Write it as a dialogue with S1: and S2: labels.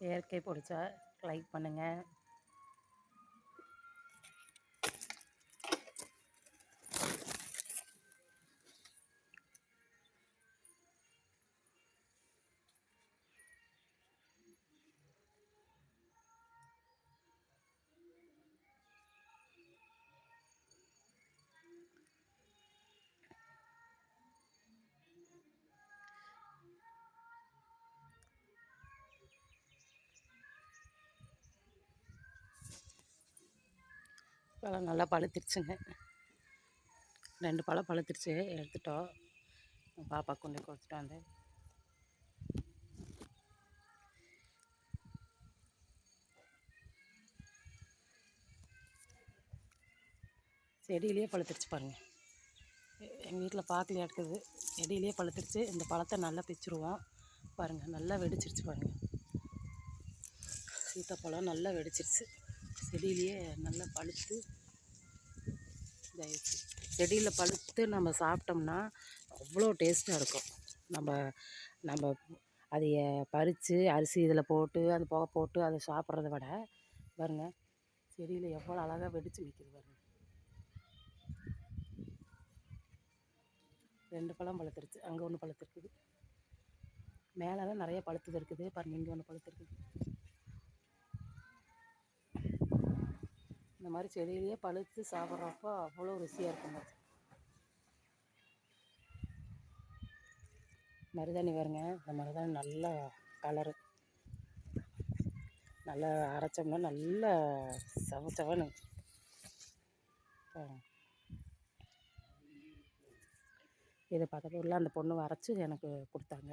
S1: இயற்கை பிடிச்சா லைக் பண்ணுங்கள் பழம் நல்லா பழுத்திருச்சுங்க. ரெண்டு பழம் பழுத்திருச்சு எடுத்துட்டோம். பாப்பா கொண்டு கொடுத்துட்டு வந்தேன். செடியிலேயே பழுத்துருச்சு பாருங்கள் எங்கள் வீட்டில் பார்க்கலையா இருக்குது செடியிலேயே பழுத்திருச்சு. இந்த பழத்தை நல்லா பிச்சுருவோம். பாருங்கள் நல்லா வெடிச்சிருச்சு பாருங்கள் சீத்தாப்பழம் நல்லா வெடிச்சிருச்சு. செடியிலேயே நல்லா பழுத்து இதாகிடுச்சு செடியில் பழுத்து நம்ம சாப்பிட்டோம்னா அவ்வளோ டேஸ்ட்டாக இருக்கும். நம்ம நம்ம அதைய பறித்து அரிசி இதில் போட்டு அது புகை போட்டு அதை சாப்பிட்றத விட பாருங்கள் செடியில் எவ்வளோ அழகாக வெடித்து நிற்கிது பாருங்கள் ரெண்டு பழம் பழுத்துருச்சு. அங்கே ஒன்று பழுத்துருக்குது. மேலே தான் நிறைய பழுத்தது இருக்குது. பாருங்கள் இங்கே ஒன்று பழுத்துருக்குது. இந்த மாதிரி செடியிலேயே பழுத்து சாப்பிட்றப்போ அவ்வளோ ருசியாக இருக்குங்க மருதாணி பாருங்க. இந்த மருதாணி நல்ல கலரு நல்லா அரைச்சோம்னா நல்லா செவ செவனு இதை பக்கத்து ஊரில் அந்த பொண்ணு அரைச்சி எனக்கு கொடுத்தாங்க.